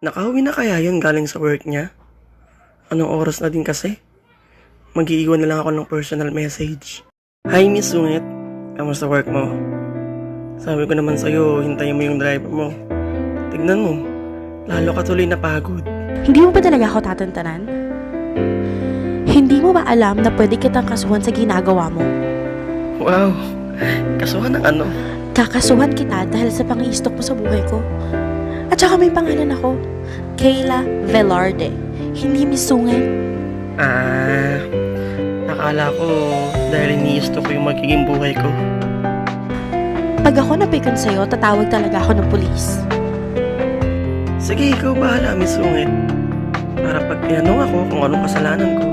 Nakauwi na kaya yun galing sa work niya? Anong oras na din kasi? Mag-iiwan na lang ako ng personal message. Hi, Miss Sungit. Kamusta work mo? Sabi ko naman sa'yo, hintayin mo yung driver mo. Tignan mo, lalo ka tuloy napagod. Hindi mo ba talaga ako tatantanan? Hindi mo ba alam na pwede kitang kasuhan sa ginagawa mo? Wow, kasuhan ng ano? Kakasuhan kita dahil sa pang-i-stalk mo sa buhay ko. At saka may pangalan ako. Kayla Velarde. Hindi misungit. Ah, akala ko dahil iniisto ko yung magiging buhay ko. Pag ako napikon sa'yo, tatawag talaga ako ng pulis. Sige, ikaw bahala, Miss Sungit. Para pag tinanong ako kung anong kasalanan ko,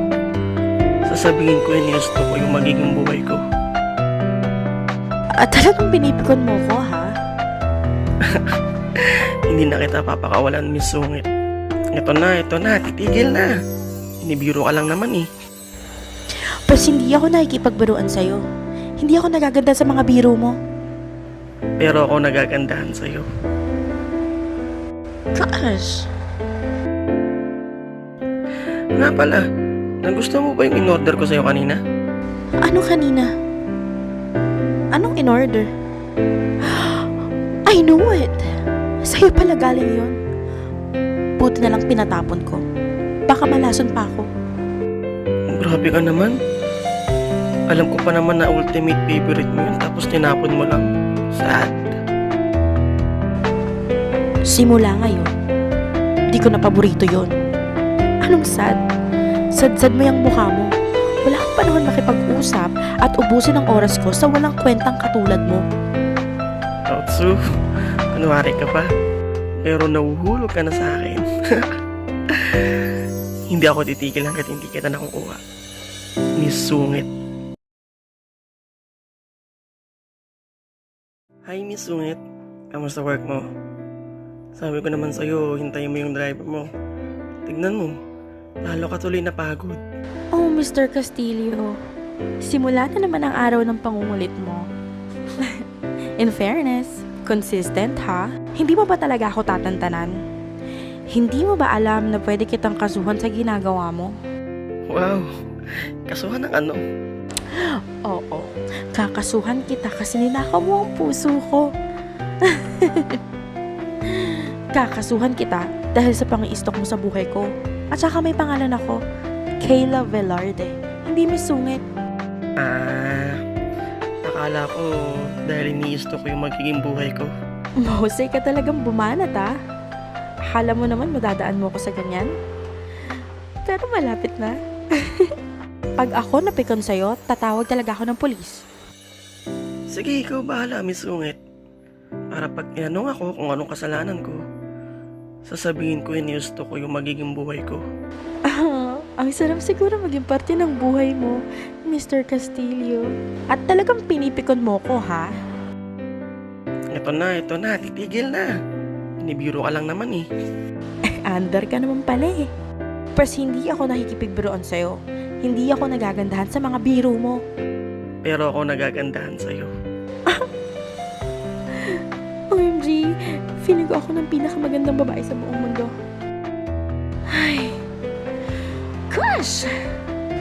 sasabihin ko iniisto ko yung magiging buhay ko. At talagang pinipikon mo ko, ha? Hindi na kita papakawalan, Miss Sungit. Ito na, ito na, titigil na. Inibiro ka lang naman eh. Pero hindi ako nakikipagbaruan sa'yo. Hindi ako nagaganda sa mga biro mo. Pero ako nagagandahan sa'yo. Gosh. Nga pala, nagustuhan mo ba yung in-order ko sa'yo kanina? Ano kanina? Anong in-order? I know it! Sa'yo pala galing yun. Buti na lang pinatapon ko. Baka malason pa ako. Grabe ka naman. Alam ko pa naman na ultimate favorite mo yun tapos tinapon mo lang. Sad. Simula ngayon, di ko na paborito yon. Anong sad? Sad-sad mo yung mukha mo. Wala kang panahon makipag-usap at ubusin ang oras ko sa walang kwentang katulad mo. Otsu, kunwari ka pa. Pero nahuhulog ka na sa akin. hindi ako titigil hanggat hindi kita nakukuha. Miss Sungit. Hi, Miss Sungit. Kamusta work mo? Sabi ko naman sa'yo, hintayin mo yung driver mo. Tignan mo, lalo ka tuloy napagod. Oh, Mr. Castillo. Simula na naman ang araw ng pangungulit mo. In fairness, consistent ha? Hindi mo ba talaga ako tatantanan? Hindi mo ba alam na pwede kitang kasuhan sa ginagawa mo? Wow, kasuhan ng ano? Oo, kakasuhan kita kasi ninakaw mo ang puso ko. kakasuhan kita dahil sa pang-i-stalk mo sa buhay ko. At saka may pangalan ako, Kayla Velarde. Hindi may sungit. Ah, akala ko dahil iniisto ko yung magiging buhay ko. Mahusay ka talagang bumanat ah. Akala mo naman madadaan mo ko sa ganyan? Pero malapit na. Pag ako napikon sa'yo, tatawag talaga ako ng polis. Sige, ikaw bahala, Miss Sungit. Para pag tinanong ako kung anong kasalanan ko, sasabihin ko iniusto ko yung magiging buhay ko. Ang sarap siguro maging parte ng buhay mo, Mr. Castillo. At talagang pinipikon mo ko, ha? Ito na, ito na, titigil na. Inibiro ka lang naman eh. Under ka naman pala eh. Pero hindi ako nakikipagbiroan sa'yo. Hindi ako nagagandahan sa mga biro mo. Pero ako nagagandahan sa'yo. OMG, feeling ko ako ng pinakamagandang babae sa buong mundo. Ay, gosh!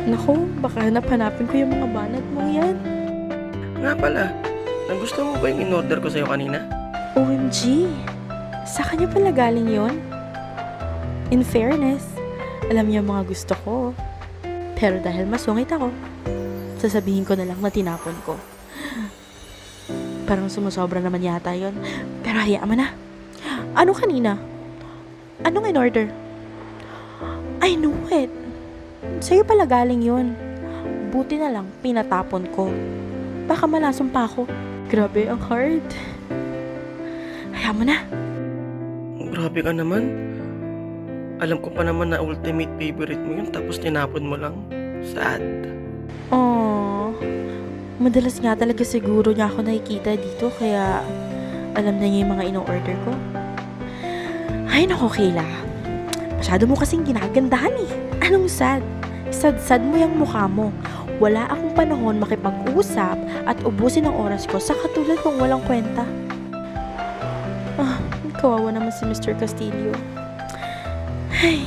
Naku, baka hanap-hanapin ko yung mga banat mong yan. Nga pala, nagustuhan mo ba yung in-order ko sa'yo kanina? OMG, sa kanya pala galing yon. In fairness, alam niya mga gusto ko. Pero dahil masungit ako, sasabihin ko na lang na tinapon ko. Parang sumusobra naman yata yon. Pero hayaan mo na. Ano kanina? Anong in order? I know it. Sa'yo pala galing yon. Buti na lang, pinatapon ko. Baka malasong pa ako. Grabe, ang hard. Hayaan mo na. Grabe ka naman. Alam ko pa naman na ultimate favorite mo yun tapos tinapon mo lang. Sad. Oh, madalas nga talaga siguro niya ako nakikita dito kaya alam na niya yung mga ino-order ko. Ay, nako, Kayla. Masyado mo kasing ginagandahan eh. Anong sad? Sad-sad mo yung mukha mo. Wala akong panahon makipag-usap at ubusin ang oras ko sa katulad mong walang kwenta. Ah, kawawa naman si Mr. Castillo. Ay,